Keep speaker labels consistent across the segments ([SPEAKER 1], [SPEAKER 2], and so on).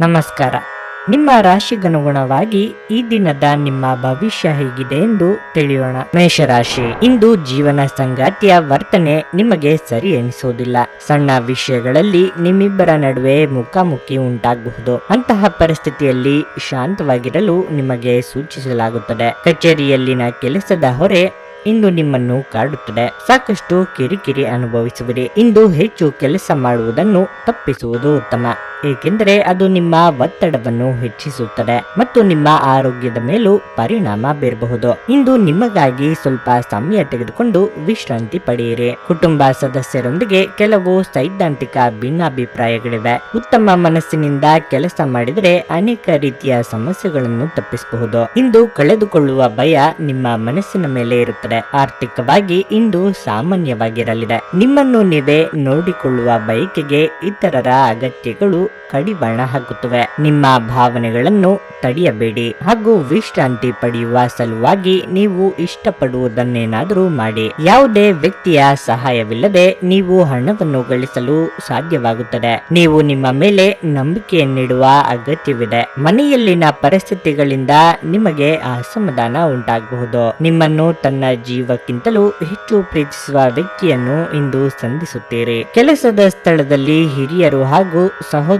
[SPEAKER 1] ನಮಸ್ಕಾರ. ನಿಮ್ಮ ರಾಶಿಗನುಗುಣವಾಗಿ ಈ ದಿನದ ನಿಮ್ಮ ಭವಿಷ್ಯ ಹೇಗಿದೆ ಎಂದು ತಿಳಿಯೋಣ. ಮೇಷರಾಶಿ, ಇಂದು ಜೀವನ ಸಂಗಾತಿಯ ವರ್ತನೆ ನಿಮಗೆ ಸರಿ ಎನಿಸುವುದಿಲ್ಲ ಸಣ್ಣ ವಿಷಯಗಳಲ್ಲಿ ನಿಮ್ಮಿಬ್ಬರ ನಡುವೆ ಮುಖಾಮುಖಿ ಉಂಟಾಗಬಹುದು. ಅಂತಹ ಪರಿಸ್ಥಿತಿಯಲ್ಲಿ ಶಾಂತವಾಗಿರಲು ನಿಮಗೆ ಸೂಚಿಸಲಾಗುತ್ತದೆ. ಕಚೇರಿಯಲ್ಲಿನ ಕೆಲಸದ ಹೊರೆ ಇಂದು ನಿಮ್ಮನ್ನು ಕಾಡುತ್ತದೆ. ಸಾಕಷ್ಟು ಕಿರಿಕಿರಿ ಅನುಭವಿಸುವಿರಿ. ಇಂದು ಹೆಚ್ಚು ಕೆಲಸ ಮಾಡುವುದನ್ನು ತಪ್ಪಿಸುವುದು ಉತ್ತಮ. ಏಕೆಂದರೆ ಅದು ನಿಮ್ಮ ಒತ್ತಡವನ್ನು ಹೆಚ್ಚಿಸುತ್ತದೆ ಮತ್ತು ನಿಮ್ಮ ಆರೋಗ್ಯದ ಮೇಲೂ ಪರಿಣಾಮ ಬೀರಬಹುದು. ಇಂದು ನಿಮಗಾಗಿ ಸ್ವಲ್ಪ ಸಮಯ ತೆಗೆದುಕೊಂಡು ವಿಶ್ರಾಂತಿ ಪಡೆಯಿರಿ. ಕುಟುಂಬ ಸದಸ್ಯರೊಂದಿಗೆ ಕೆಲವು ಸೈದ್ಧಾಂತಿಕ ಭಿನ್ನಾಭಿಪ್ರಾಯಗಳಿವೆ. ಉತ್ತಮ ಮನಸ್ಸಿನಿಂದ ಕೆಲಸ ಮಾಡಿದರೆ ಅನೇಕ ರೀತಿಯ ಸಮಸ್ಯೆಗಳನ್ನು ತಪ್ಪಿಸಬಹುದು. ಇಂದು ಕಳೆದುಕೊಳ್ಳುವ ಭಯ ನಿಮ್ಮ ಮನಸ್ಸಿನ ಮೇಲೆ ಇರುತ್ತದೆ. ಆರ್ಥಿಕವಾಗಿ ಇಂದು ಸಾಮಾನ್ಯವಾಗಿರಲಿದೆ. ನಿಮ್ಮನ್ನು ನೀವೇ ನೋಡಿಕೊಳ್ಳುವ ಬಯಕೆಗೆ ಇತರರ ಅಗತ್ಯಗಳು ಕಡಿವಾಣ ಹಾಕುತ್ತವೆ. ನಿಮ್ಮ ಭಾವನೆಗಳನ್ನು ತಡೆಯಬೇಡಿ. ಹಾಗೂ ವಿಶ್ರಾಂತಿ ಪಡೆಯುವ ಸಲುವಾಗಿ ನೀವು ಇಷ್ಟಪಡುವುದನ್ನೇನಾದರೂ ಮಾಡಿ. ಯಾವುದೇ ವ್ಯಕ್ತಿಯ ಸಹಾಯವಿಲ್ಲದೆ ನೀವು ಹಣವನ್ನು ಗಳಿಸಲು ಸಾಧ್ಯವಾಗುತ್ತದೆ. ನೀವು ನಿಮ್ಮ ಮೇಲೆ ನಂಬಿಕೆಯನ್ನಿಡುವ ಅಗತ್ಯವಿದೆ. ಮನೆಯಲ್ಲಿನ ಪರಿಸ್ಥಿತಿಗಳಿಂದ ನಿಮಗೆ ಅಸಮಾಧಾನ ಉಂಟಾಗಬಹುದು. ನಿಮ್ಮನ್ನು ತನ್ನ ಜೀವಕ್ಕಿಂತಲೂ ಹೆಚ್ಚು ಪ್ರೀತಿಸುವ ವ್ಯಕ್ತಿಯನ್ನು ಇಂದು ಸಂಧಿಸುತ್ತೀರಿ. ಕೆಲಸದ ಸ್ಥಳದಲ್ಲಿ ಹಿರಿಯರು ಹಾಗೂ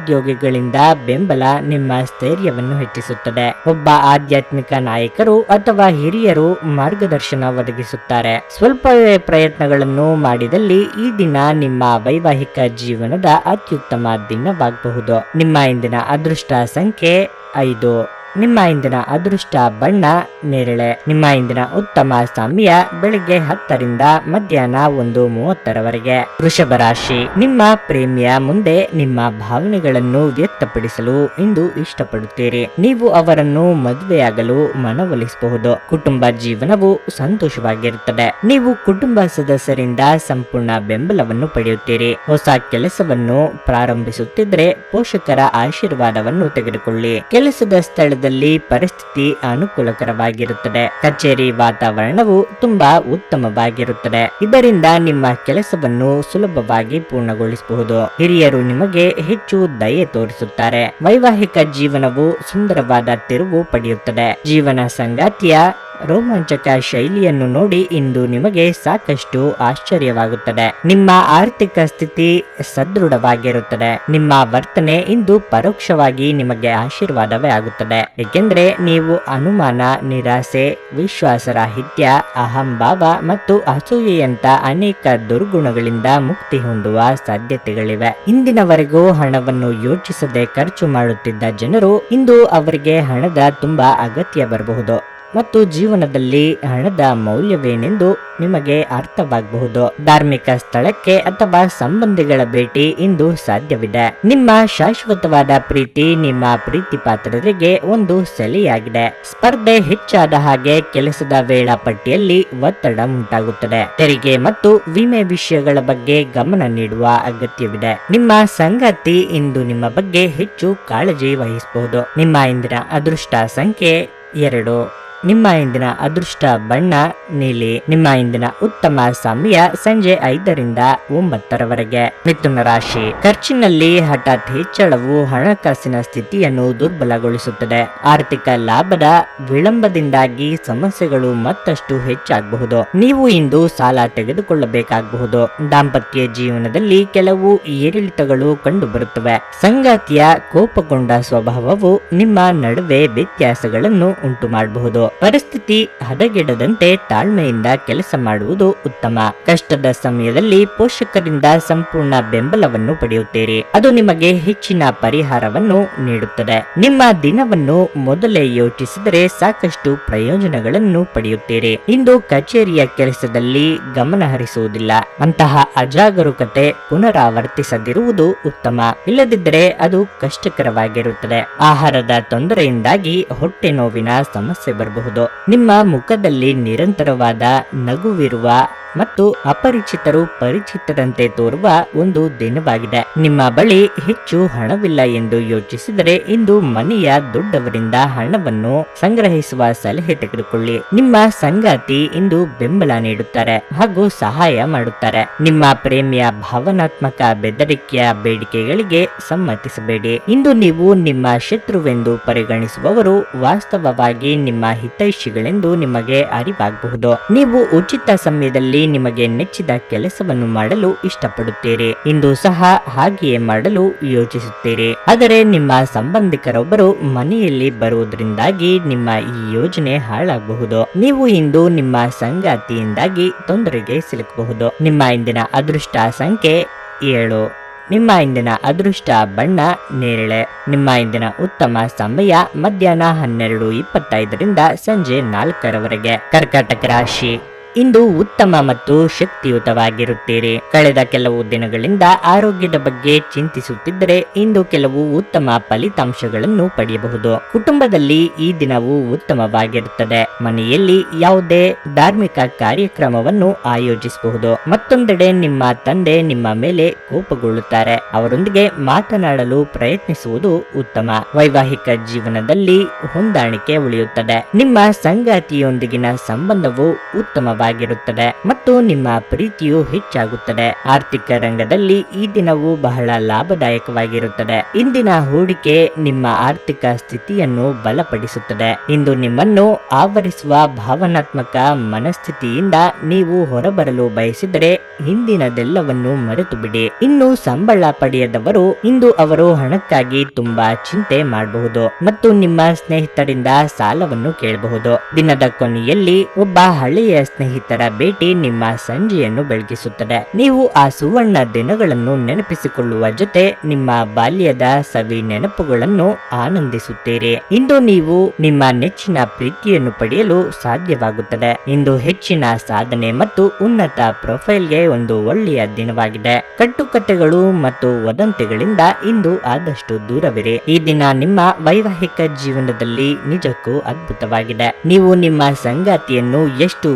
[SPEAKER 1] ಸಹೋದ್ಯೋಗಿಗಳಿಂದ ಬೆಂಬಲ ನಿಮ್ಮ ಸ್ಥೈರ್ಯವನ್ನು ಹೆಚ್ಚಿಸುತ್ತದೆ. ಒಬ್ಬ ಆಧ್ಯಾತ್ಮಿಕ ನಾಯಕರು ಅಥವಾ ಹಿರಿಯರು ಮಾರ್ಗದರ್ಶನ ಒದಗಿಸುತ್ತಾರೆ. ಸ್ವಲ್ಪವೇ ಪ್ರಯತ್ನಗಳನ್ನು ಮಾಡಿದಲ್ಲಿ ಈ ದಿನ ನಿಮ್ಮ ವೈವಾಹಿಕ ಜೀವನದ ಅತ್ಯುತ್ತಮ ದಿನವಾಗಬಹುದು. ನಿಮ್ಮ ಇಂದಿನ ಅದೃಷ್ಟ ಸಂಖ್ಯೆ ಐದು. ನಿಮ್ಮ ಇಂದಿನ ಅದೃಷ್ಟ ಬಣ್ಣ ನೇರಳೆ. ನಿಮ್ಮ ಇಂದಿನ ಉತ್ತಮ ಸಮಯ ಬೆಳಿಗ್ಗೆ ಹತ್ತರಿಂದ ಮಧ್ಯಾಹ್ನ ಒಂದು ಮೂವತ್ತರವರೆಗೆ. ವೃಷಭ ರಾಶಿ. ನಿಮ್ಮ ಪ್ರೇಮಿಯ ಮುಂದೆ ನಿಮ್ಮ ಭಾವನೆಗಳನ್ನು ವ್ಯಕ್ತಪಡಿಸಲು ಇಂದು ಇಷ್ಟಪಡುತ್ತೀರಿ. ನೀವು ಅವರನ್ನು ಮದುವೆಯಾಗಲು ಮನವೊಲಿಸಬಹುದು. ಕುಟುಂಬ ಜೀವನವು ಸಂತೋಷವಾಗಿರುತ್ತದೆ. ನೀವು ಕುಟುಂಬ ಸದಸ್ಯರಿಂದ ಸಂಪೂರ್ಣ ಬೆಂಬಲವನ್ನು ಪಡೆಯುತ್ತೀರಿ. ಹೊಸ ಕೆಲಸವನ್ನು ಪ್ರಾರಂಭಿಸುತ್ತಿದ್ರೆ ಪೋಷಕರ ಆಶೀರ್ವಾದವನ್ನು ತೆಗೆದುಕೊಳ್ಳಿ. ಕೆಲಸದ ಸ್ಥಳದಲ್ಲಿ ಪರಿಸ್ಥಿತಿ ಅನುಕೂಲಕರವಾಗಿರುತ್ತದೆ. ಕಚೇರಿ ವಾತಾವರಣವು ತುಂಬಾ ಉತ್ತಮವಾಗಿರುತ್ತದೆ. ಇದರಿಂದ ನಿಮ್ಮ ಕೆಲಸವನ್ನು ಸುಲಭವಾಗಿ ಪೂರ್ಣಗೊಳಿಸಬಹುದು. ಹಿರಿಯರು ನಿಮಗೆ ಹೆಚ್ಚು ದಯೆ ತೋರಿಸುತ್ತಾರೆ. ವೈವಾಹಿಕ ಜೀವನವು ಸುಂದರವಾದ ತಿರುವು ಪಡೆಯುತ್ತದೆ. ಜೀವನ ಸಂಗಾತಿಯ ರೋಮಾಂಚಕ ಶೈಲಿಯನ್ನು ನೋಡಿ ಇಂದು ನಿಮಗೆ ಸಾಕಷ್ಟು ಆಶ್ಚರ್ಯವಾಗುತ್ತದೆ. ನಿಮ್ಮ ಆರ್ಥಿಕ ಸ್ಥಿತಿ ಸದೃಢವಾಗಿರುತ್ತದೆ. ನಿಮ್ಮ ವರ್ತನೆ ಇಂದು ಪರೋಕ್ಷವಾಗಿ ನಿಮಗೆ ಆಶೀರ್ವಾದವೇ ಆಗುತ್ತದೆ. ಏಕೆಂದರೆ ನೀವು ಅನುಮಾನ, ನಿರಾಸೆ, ವಿಶ್ವಾಸರಾಹಿತ್ಯ, ಅಹಂಭಾವ ಮತ್ತು ಅಸೂಯೆಯಂತ ಅನೇಕ ದುರ್ಗುಣಗಳಿಂದ ಮುಕ್ತಿ ಹೊಂದುವ ಸಾಧ್ಯತೆಗಳಿವೆ. ಇಂದಿನವರೆಗೂ ಹಣವನ್ನು ಯೋಚಿಸದೆ ಖರ್ಚು ಮಾಡುತ್ತಿದ್ದ ಜನರು ಇಂದು ಅವರಿಗೆ ಹಣದ ತುಂಬಾ ಅಗತ್ಯ ಬರಬಹುದು. ಮತ್ತು ಜೀವನದಲ್ಲಿ ಹಣದ ಮೌಲ್ಯವೇನೆಂದು ನಿಮಗೆ ಅರ್ಥವಾಗಬಹುದು. ಧಾರ್ಮಿಕ ಸ್ಥಳಕ್ಕೆ ಅಥವಾ ಸಂಬಂಧಿಗಳ ಭೇಟಿ ಇಂದು ಸಾಧ್ಯವಿದೆ. ನಿಮ್ಮ ಶಾಶ್ವತವಾದ ಪ್ರೀತಿ ನಿಮ್ಮ ಪ್ರೀತಿ ಪಾತ್ರರಿಗೆ ಒಂದು ಸೆಲೆಯಾಗಿದೆ. ಸ್ಪರ್ಧೆ ಹೆಚ್ಚಾದ ಹಾಗೆ ಕೆಲಸದ ವೇಳಾಪಟ್ಟಿಯಲ್ಲಿ ಒತ್ತಡ ಉಂಟಾಗುತ್ತದೆ. ತೆರಿಗೆ ಮತ್ತು ವಿಮೆ ವಿಷಯಗಳ ಬಗ್ಗೆ ಗಮನ ನೀಡುವ ಅಗತ್ಯವಿದೆ. ನಿಮ್ಮ ಸಂಗಾತಿ ಇಂದು ನಿಮ್ಮ ಬಗ್ಗೆ ಹೆಚ್ಚು ಕಾಳಜಿ ವಹಿಸಬಹುದು. ನಿಮ್ಮ ಇಂದಿನ ಅದೃಷ್ಟ ಸಂಖ್ಯೆ ಎರಡು. ನಿಮ್ಮ ಇಂದಿನ ಅದೃಷ್ಟ ಬಣ್ಣ, ನೀಲಿ. ನಿಮ್ಮ ಇಂದಿನ ಉತ್ತಮ ಸಮಯ ಸಂಜೆ ಐದರಿಂದ ಒಂಬತ್ತರವರೆಗೆ. ಮಿಥುನ ರಾಶಿ. ಖರ್ಚಿನಲ್ಲಿ ಹಠಾತ್ ಹೆಚ್ಚಳವು ಹಣಕಾಸಿನ ಸ್ಥಿತಿಯನ್ನು ದುರ್ಬಲಗೊಳಿಸುತ್ತದೆ. ಆರ್ಥಿಕ ಲಾಭದ ವಿಳಂಬದಿಂದಾಗಿ ಸಮಸ್ಯೆಗಳು ಮತ್ತಷ್ಟು ಹೆಚ್ಚಾಗಬಹುದು. ನೀವು ಇಂದು ಸಾಲ ತೆಗೆದುಕೊಳ್ಳಬೇಕಾಗಬಹುದು. ದಾಂಪತ್ಯ ಜೀವನದಲ್ಲಿ ಕೆಲವು ಏರಿಳಿತಗಳು ಕಂಡುಬರುತ್ತವೆ. ಸಂಗಾತಿಯ ಕೋಪಗೊಂಡ ಸ್ವಭಾವವು ನಿಮ್ಮ ನಡುವೆ ವ್ಯತ್ಯಾಸಗಳನ್ನು ಉಂಟು ಮಾಡಬಹುದು ಪರಿಸ್ಥಿತಿ ಹದಗೆಡದಂತೆ ತಾಳ್ಮೆಯಿಂದ ಕೆಲಸ ಮಾಡುವುದು ಉತ್ತಮ. ಕಷ್ಟದ ಸಮಯದಲ್ಲಿ ಪೋಷಕರಿಂದ ಸಂಪೂರ್ಣ ಬೆಂಬಲವನ್ನು ಪಡೆಯುತ್ತೀರಿ. ಅದು ನಿಮಗೆ ಹೆಚ್ಚಿನ ಪರಿಹಾರವನ್ನು ನೀಡುತ್ತದೆ. ನಿಮ್ಮ ದಿನವನ್ನು ಮೊದಲೇ ಯೋಚಿಸಿದರೆ ಸಾಕಷ್ಟು ಪ್ರಯೋಜನಗಳನ್ನು ಪಡೆಯುತ್ತೀರಿ. ಇಂದು ಕಚೇರಿಯ ಕೆಲಸದಲ್ಲಿ ಗಮನ ಹರಿಸುವುದಿಲ್ಲ. ಅಂತಹ ಅಜಾಗರೂಕತೆ ಪುನರಾವರ್ತಿಸದಿರುವುದು ಉತ್ತಮ. ಇಲ್ಲದಿದ್ದರೆ ಅದು ಕಷ್ಟಕರವಾಗಿರುತ್ತದೆ. ಆಹಾರದ ತೊಂದರೆಯಿಂದಾಗಿ ಹೊಟ್ಟೆ ನೋವಿನ ಸಮಸ್ಯೆ ಬರಬಹುದು. ನಿಮ್ಮ ಮುಖದಲ್ಲಿ ನಿರಂತರವಾದ ನಗುವಿರುವ ಮತ್ತು ಅಪರಿಚಿತರು ಪರಿಚಿತರಂತೆ ತೋರುವ ಒಂದು ದಿನವಾಗಿದೆ. ನಿಮ್ಮ ಬಳಿ ಹೆಚ್ಚು ಹಣವಿಲ್ಲ ಎಂದು ಯೋಚಿಸಿದರೆ ಇಂದು ಮನೆಯ ದೊಡ್ಡವರಿಂದ ಹಣವನ್ನು ಸಂಗ್ರಹಿಸುವ ಸಲಹೆ ತೆಗೆದುಕೊಳ್ಳಿ. ನಿಮ್ಮ ಸಂಗಾತಿ ಇಂದು ಬೆಂಬಲ ನೀಡುತ್ತಾರೆ ಹಾಗೂ ಸಹಾಯ ಮಾಡುತ್ತಾರೆ. ನಿಮ್ಮ ಪ್ರೇಮಿಯ ಭಾವನಾತ್ಮಕ ಬೆದರಿಕೆಯ ಬೇಡಿಕೆಗಳಿಗೆ ಸಮ್ಮತಿಸಬೇಡಿ. ಇಂದು ನೀವು ನಿಮ್ಮ ಶತ್ರುವೆಂದು ಪರಿಗಣಿಸುವವರು ವಾಸ್ತವವಾಗಿ ನಿಮ್ಮ ಹಿತೈಷಿಗಳೆಂದು ನಿಮಗೆ ಅರಿವಾಗಬಹುದು. ನೀವು ಉಚಿತ ಸಮಯದಲ್ಲಿ ನಿಮಗೆ ನೆಚ್ಚಿದ ಕೆಲಸವನ್ನು ಮಾಡಲು ಇಷ್ಟಪಡುತ್ತೀರಿ. ಇಂದು ಸಹ ಹಾಗೆಯೇ ಮಾಡಲು ಯೋಚಿಸುತ್ತೀರಿ. ಆದರೆ ನಿಮ್ಮ ಸಂಬಂಧಿಕರೊಬ್ಬರು ಮನೆಯಲ್ಲಿ ಬರುವುದರಿಂದಾಗಿ ನಿಮ್ಮ ಈ ಯೋಜನೆ ಹಾಳಾಗಬಹುದು. ನೀವು ಇಂದು ನಿಮ್ಮ ಸಂಗಾತಿಯಿಂದಾಗಿ ತೊಂದರೆಗೆ ಸಿಲುಕಬಹುದು. ನಿಮ್ಮ ಇಂದಿನ ಅದೃಷ್ಟ ಸಂಖ್ಯೆ ಏಳು. ನಿಮ್ಮ ಇಂದಿನ ಅದೃಷ್ಟ ಬಣ್ಣ ನೇರಳೆ. ನಿಮ್ಮ ಇಂದಿನ ಉತ್ತಮ ಸಮಯ ಮಧ್ಯಾಹ್ನ ಹನ್ನೆರಡು ಇಪ್ಪತ್ತೈದರಿಂದ ಸಂಜೆ ನಾಲ್ಕರವರೆಗೆ. ಕರ್ಕಾಟಕ ರಾಶಿ. ಇಂದು ಉತ್ತಮ ಮತ್ತು ಶಕ್ತಿಯುತವಾಗಿರುತ್ತೀರಿ. ಕಳೆದ ಕೆಲವು ದಿನಗಳಿಂದ ಆರೋಗ್ಯದ ಬಗ್ಗೆ ಚಿಂತಿಸುತ್ತಿದ್ದರೆ ಇಂದು ಕೆಲವು ಉತ್ತಮ ಫಲಿತಾಂಶಗಳನ್ನು ಪಡೆಯಬಹುದು. ಕುಟುಂಬದಲ್ಲಿ ಈ ದಿನವು ಉತ್ತಮವಾಗಿರುತ್ತದೆ. ಮನೆಯಲ್ಲಿ ಯಾವುದೇ ಧಾರ್ಮಿಕ ಕಾರ್ಯಕ್ರಮವನ್ನು ಆಯೋಜಿಸಬಹುದು. ಮತ್ತೊಂದೆಡೆ ನಿಮ್ಮ ತಂದೆ ನಿಮ್ಮ ಮೇಲೆ ಕೋಪಗೊಳ್ಳುತ್ತಾರೆ. ಅವರೊಂದಿಗೆ ಮಾತನಾಡಲು ಪ್ರಯತ್ನಿಸುವುದು ಉತ್ತಮ. ವೈವಾಹಿಕ ಜೀವನದಲ್ಲಿ ಹೊಂದಾಣಿಕೆ ಉಳಿಯುತ್ತದೆ. ನಿಮ್ಮ ಸಂಗಾತಿಯೊಂದಿಗಿನ ಸಂಬಂಧವು ಉತ್ತಮವಾಗಿರುತ್ತದೆ ಮತ್ತು ನಿಮ್ಮ ಪ್ರೀತಿಯು ಹೆಚ್ಚಾಗುತ್ತದೆ. ಆರ್ಥಿಕ ರಂಗದಲ್ಲಿ ಈ ದಿನವು ಬಹಳ ಲಾಭದಾಯಕವಾಗಿರುತ್ತದೆ. ಇಂದಿನ ಹೂಡಿಕೆ ನಿಮ್ಮ ಆರ್ಥಿಕ ಸ್ಥಿತಿಯನ್ನು ಬಲಪಡಿಸುತ್ತದೆ. ಇಂದು ನಿಮ್ಮನ್ನು ಆವರಿಸುವ ಭಾವನಾತ್ಮಕ ಮನಸ್ಥಿತಿಯಿಂದ ನೀವು ಹೊರಬರಲು ಬಯಸಿದರೆ ಹಿಂದಿನದೆಲ್ಲವನ್ನು ಮರೆತು ಬಿಡಿ ಇನ್ನು ಸಂಬಳ ಪಡೆಯದವರು ಇಂದು ಅವರು ಹಣಕ್ಕಾಗಿ ತುಂಬಾ ಚಿಂತೆ ಮಾಡಬಹುದು ಮತ್ತು ನಿಮ್ಮ ಸ್ನೇಹಿತರಿಂದ ಸಾಲವನ್ನು ಕೇಳಬಹುದು. ದಿನದ ಕೊನೆಯಲ್ಲಿ ಒಬ್ಬ ಹಳೆಯ ಸ್ನೇಹಿತರ ಭೇಟಿ ನಿಮ್ಮ ಸಂಜೆಯನ್ನು ಬೆಳಗಿಸುತ್ತದೆ. ನೀವು ಆ ಸುವರ್ಣ ದಿನಗಳನ್ನು ನೆನಪಿಸಿಕೊಳ್ಳುವ ಜೊತೆ ನಿಮ್ಮ ಬಾಲ್ಯದ ಸವಿ ನೆನಪುಗಳನ್ನು ಆನಂದಿಸುತ್ತೀರಿ. ಇಂದು ನೀವು ನಿಮ್ಮ ನೆಚ್ಚಿನ ಪ್ರೀತಿಯನ್ನು ಪಡೆಯಲು ಸಾಧ್ಯವಾಗುತ್ತದೆ. ಇಂದು ಹೆಚ್ಚಿನ ಸಾಧನೆ ಮತ್ತು ಉನ್ನತ ಪ್ರೊಫೈಲ್ಗೆ ಒಂದು ಒಳ್ಳೆಯ ದಿನವಾಗಿದೆ. ಕಟ್ಟುಕತೆಗಳು ಮತ್ತು ವದಂತಿಗಳಿಂದ ಇಂದು ಆದಷ್ಟು ದೂರವಿರಿ. ಈ ದಿನ ನಿಮ್ಮ ವೈವಾಹಿಕ ಜೀವನದಲ್ಲಿ ನಿಜಕ್ಕೂ ಅದ್ಭುತವಾಗಿದೆ. ನೀವು ನಿಮ್ಮ ಸಂಗಾತಿಯನ್ನು ಎಷ್ಟು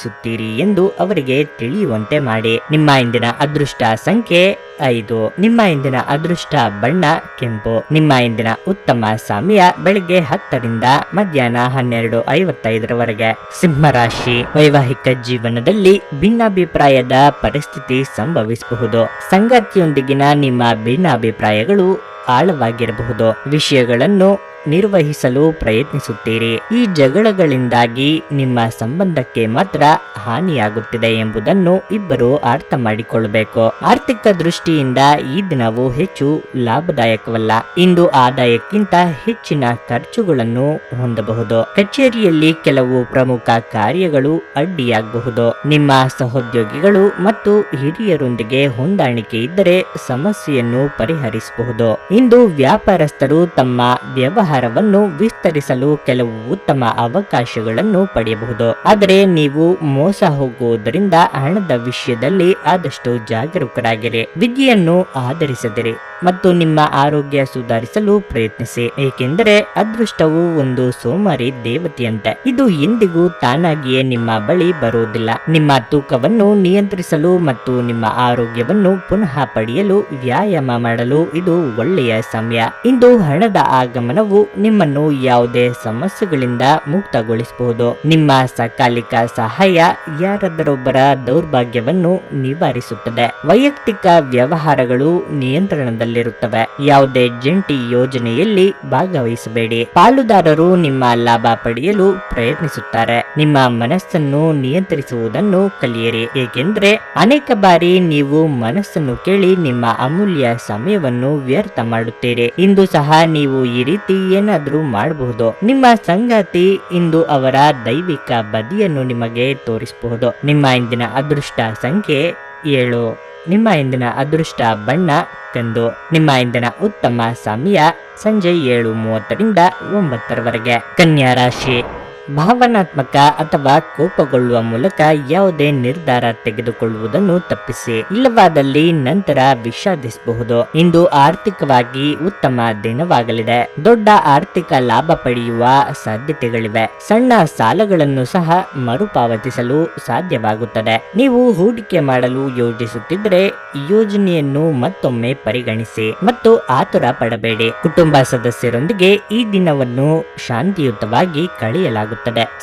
[SPEAKER 1] ಪ್ರೀತಿಸುತ್ತೀರಿ ಎಂದು ಅವರಿಗೆ ತಿಳಿಯುವಂತೆ ಮಾಡಿ. ನಿಮ್ಮ ಇಂದಿನ ಅದೃಷ್ಟ ಸಂಖ್ಯೆ ಐದು. ನಿಮ್ಮ ಇಂದಿನ ಅದೃಷ್ಟ ಬಣ್ಣ ಕೆಂಪು. ನಿಮ್ಮ ಇಂದಿನ ಉತ್ತಮ ಸಮಯ ಬೆಳಿಗ್ಗೆ ಹತ್ತರಿಂದ ಮಧ್ಯಾಹ್ನ ಹನ್ನೆರಡು ಐವತ್ತೈದರವರೆಗೆ. ಸಿಂಹರಾಶಿ ವೈವಾಹಿಕ ಜೀವನದಲ್ಲಿ ಭಿನ್ನಾಭಿಪ್ರಾಯದ ಪರಿಸ್ಥಿತಿ ಸಂಭವಿಸಬಹುದು. ಸಂಗಾತಿಯೊಂದಿಗಿನ ನಿಮ್ಮ ಭಿನ್ನಾಭಿಪ್ರಾಯಗಳು ಆಳವಾಗಿರಬಹುದು. ವಿಷಯಗಳನ್ನು ನಿರ್ವಹಿಸಲು ಪ್ರಯತ್ನಿಸುತ್ತೀರಿ. ಈ ಜಗಳಗಳಿಂದಾಗಿ ನಿಮ್ಮ ಸಂಬಂಧಕ್ಕೆ ಮಾತ್ರ ಹಾನಿಯಾಗುತ್ತಿದೆ ಎಂಬುದನ್ನು ಇಬ್ಬರು ಅರ್ಥ ಮಾಡಿಕೊಳ್ಳಬೇಕು ಆರ್ಥಿಕ ದೃಷ್ಟಿಯಿಂದ ಈ ದಿನವು ಹೆಚ್ಚು ಲಾಭದಾಯಕವಲ್ಲ. ಇಂದು ಆದಾಯಕ್ಕಿಂತ ಹೆಚ್ಚಿನ ಖರ್ಚುಗಳನ್ನು ಹೊಂದಬಹುದು. ಕಚೇರಿಯಲ್ಲಿ ಕೆಲವು ಪ್ರಮುಖ ಕಾರ್ಯಗಳು ಅಡ್ಡಿಯಾಗಬಹುದು. ನಿಮ್ಮ ಸಹೋದ್ಯೋಗಿಗಳು ಮತ್ತು ಹಿರಿಯರೊಂದಿಗೆ ಹೊಂದಾಣಿಕೆ ಇದ್ದರೆ ಸಮಸ್ಯೆಯನ್ನು ಪರಿಹರಿಸಬಹುದು. ಇಂದು ವ್ಯಾಪಾರಸ್ಥರು ತಮ್ಮ ವ್ಯವಹಾರವನ್ನು ವಿಸ್ತರಿಸಲು ಕೆಲವು ಉತ್ತಮ ಅವಕಾಶಗಳನ್ನು ಪಡೆಯಬಹುದು. ಆದರೆ ನೀವು ಮೋಸ ಹೋಗುವುದರಿಂದ ಹಣದ ವಿಷಯದಲ್ಲಿ ಆದಷ್ಟು ಜಾಗರೂಕರಾಗಿರಿ. ವಿದ್ಯೆಯನ್ನು ಆಧರಿಸದಿರಿ ಮತ್ತು ನಿಮ್ಮ ಆರೋಗ್ಯ ಸುಧಾರಿಸಲು ಪ್ರಯತ್ನಿಸಿ. ಏಕೆಂದರೆ ಅದೃಷ್ಟವು ಒಂದು ಸೋಮಾರಿ ದೇವತೆಯಂತೆ. ಇದು ಎಂದಿಗೂ ತಾನಾಗಿಯೇ ನಿಮ್ಮ ಬಳಿ ಬರುವುದಿಲ್ಲ. ನಿಮ್ಮ ತೂಕವನ್ನು ನಿಯಂತ್ರಿಸಲು ಮತ್ತು ನಿಮ್ಮ ಆರೋಗ್ಯವನ್ನು ಪುನಃ ಪಡೆಯಲು ವ್ಯಾಯಾಮ ಮಾಡಲು ಇದು ಒಳ್ಳೆಯ ಸಮಯ. ಇಂದು ಹಣದ ಆಗಮನವು ನಿಮ್ಮನ್ನು ಯಾವುದೇ ಸಮಸ್ಯೆಗಳಿಂದ ಮುಕ್ತಗೊಳಿಸಬಹುದು. ನಿಮ್ಮ ಸಕಾಲಿಕ ಸಹಾಯ ಯಾರಾದರೊಬ್ಬರ ದೌರ್ಭಾಗ್ಯವನ್ನು ನಿವಾರಿಸುತ್ತದೆ. ವೈಯಕ್ತಿಕ ವ್ಯವಹಾರಗಳು ನಿಯಂತ್ರಣದಲ್ಲಿರುತ್ತವೆ. ಯಾವುದೇ ಜಂಟಿ ಯೋಜನೆಯಲ್ಲಿ ಭಾಗವಹಿಸಬೇಡಿ. ಪಾಲುದಾರರು ನಿಮ್ಮ ಲಾಭ ಪಡೆಯಲು ಪ್ರಯತ್ನಿಸುತ್ತಾರೆ. ನಿಮ್ಮ ಮನಸ್ಸನ್ನು ನಿಯಂತ್ರಿಸುವುದನ್ನು ಕಲಿಯಿರಿ. ಏಕೆಂದರೆ ಅನೇಕ ಬಾರಿ ನೀವು ಮನಸ್ಸನ್ನು ಕೇಳಿ ನಿಮ್ಮ ಅಮೂಲ್ಯ ಸಮಯವನ್ನು ವ್ಯರ್ಥ ಮಾಡುತ್ತೀರಿ. ಇಂದು ಸಹ ನೀವು ಈ ರೀತಿ ಏನಾದರೂ ಮಾಡಬಹುದು ನಿಮ್ಮ ಸಂಗಾತಿ ಇಂದು ಅವರ ದೈವಿಕ ಬದಿಯನ್ನು ನಿಮಗೆ ತೋರಿಸಬಹುದು. ನಿಮ್ಮ ಇಂದಿನ ಅದೃಷ್ಟ ಸಂಖ್ಯೆ ಏಳು. ನಿಮ್ಮ ಇಂದಿನ ಅದೃಷ್ಟ ಬಣ್ಣ ಕಂದು. ನಿಮ್ಮ ಇಂದಿನ ಉತ್ತಮ ಸಮಯ ಸಂಜೆ ಏಳು ಮೂವತ್ತರಿಂದ ಒಂಬತ್ತರವರೆಗೆ. ಕನ್ಯಾ ರಾಶಿ. ಭಾವನಾತ್ಮಕ ಅಥವಾ ಕೋಪಗೊಳ್ಳುವ ಮೂಲಕ ಯಾವುದೇ ನಿರ್ಧಾರ ತೆಗೆದುಕೊಳ್ಳುವುದನ್ನು ತಪ್ಪಿಸಿ, ಇಲ್ಲವಾದಲ್ಲಿ ನಂತರ ವಿಷಾದಿಸಬಹುದು. ಇಂದು ಆರ್ಥಿಕವಾಗಿ ಉತ್ತಮ ದಿನವಾಗಲಿದೆ. ದೊಡ್ಡ ಆರ್ಥಿಕ ಲಾಭ ಪಡೆಯುವ ಸಾಧ್ಯತೆಗಳಿವೆ. ಸಣ್ಣ ಸಾಲಗಳನ್ನು ಸಹ ಮರುಪಾವತಿಸಲು ಸಾಧ್ಯವಾಗುತ್ತದೆ. ನೀವು ಹೂಡಿಕೆ ಮಾಡಲು ಯೋಜಿಸುತ್ತಿದ್ದರೆ ಯೋಜನೆಯನ್ನು ಮತ್ತೊಮ್ಮೆ ಪರಿಗಣಿಸಿ ಮತ್ತು ಆತುರ ಪಡಬೇಡಿ. ಕುಟುಂಬ ಸದಸ್ಯರೊಂದಿಗೆ ಈ ದಿನವನ್ನು ಶಾಂತಿಯುತವಾಗಿ ಕಳೆಯಲಾಗುತ್ತದೆ.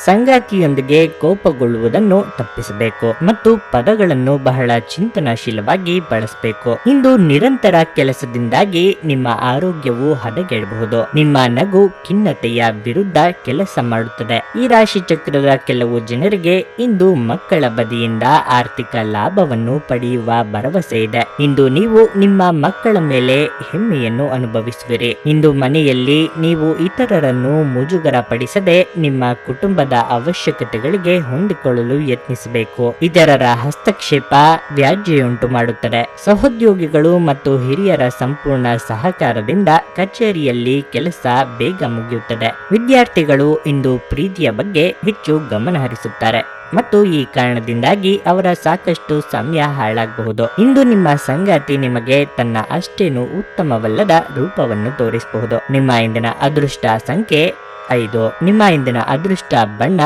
[SPEAKER 1] ಸಂಗಾತಿಯೊಂದಿಗೆ ಕೋಪಗೊಳ್ಳುವುದನ್ನು ತಪ್ಪಿಸಬೇಕು ಮತ್ತು ಪದಗಳನ್ನು ಬಹಳ ಚಿಂತನಾಶೀಲವಾಗಿ ಬಳಸಬೇಕು. ಇಂದು ನಿರಂತರ ಕೆಲಸದಿಂದಾಗಿ ನಿಮ್ಮ ಆರೋಗ್ಯವು ಹದಗೆಡಬಹುದು. ನಿಮ್ಮ ನಗು ಖಿನ್ನತೆಯ ವಿರುದ್ಧ ಕೆಲಸ ಮಾಡುತ್ತದೆ. ಈ ರಾಶಿ ಚಕ್ರದ ಕೆಲವು ಜನರಿಗೆ ಇಂದು ಮಕ್ಕಳ ಬದಿಯಿಂದ ಆರ್ಥಿಕ ಲಾಭವನ್ನು ಪಡೆಯುವ ಭರವಸೆ ಇದೆ. ಇಂದು ನೀವು ನಿಮ್ಮ ಮಕ್ಕಳ ಮೇಲೆ ಹೆಮ್ಮೆಯನ್ನು ಅನುಭವಿಸುವಿರಿ. ಇಂದು ಮನೆಯಲ್ಲಿ ನೀವು ಇತರರನ್ನು ಮುಜುಗರ ಪಡಿಸದೆ ನಿಮ್ಮ ಕುಟುಂಬದ ಅವಶ್ಯಕತೆಗಳಿಗೆ ಹೊಂದಿಕೊಳ್ಳಲು ಯತ್ನಿಸಬೇಕು. ಇತರರ ಹಸ್ತಕ್ಷೇಪ ವ್ಯಾಜ್ಯೆಯುಂಟು ಮಾಡುತ್ತದೆ. ಸಹೋದ್ಯೋಗಿಗಳು ಮತ್ತು ಹಿರಿಯರ ಸಂಪೂರ್ಣ ಸಹಕಾರದಿಂದ ಕಚೇರಿಯಲ್ಲಿ ಕೆಲಸ ಬೇಗ ಮುಗಿಯುತ್ತದೆ. ವಿದ್ಯಾರ್ಥಿಗಳು ಇಂದು ಪ್ರೀತಿಯ ಬಗ್ಗೆ ಹೆಚ್ಚು ಗಮನ ಹರಿಸುತ್ತಾರೆ ಮತ್ತು ಈ ಕಾರಣದಿಂದಾಗಿ ಅವರ ಸಾಕಷ್ಟು ಸಮಯ ಹಾಳಾಗಬಹುದು. ಇಂದು ನಿಮ್ಮ ಸಂಗಾತಿ ನಿಮಗೆ ತನ್ನ ಅಷ್ಟೇನು ಉತ್ತಮವಲ್ಲದ ರೂಪವನ್ನು ತೋರಿಸಬಹುದು. ನಿಮ್ಮ ಇಂದಿನ ಅದೃಷ್ಟ ಸಂಖ್ಯೆ ಐದು. ನಿಮ್ಮ ಇಂದಿನ ಅದೃಷ್ಟ ಬಣ್ಣ,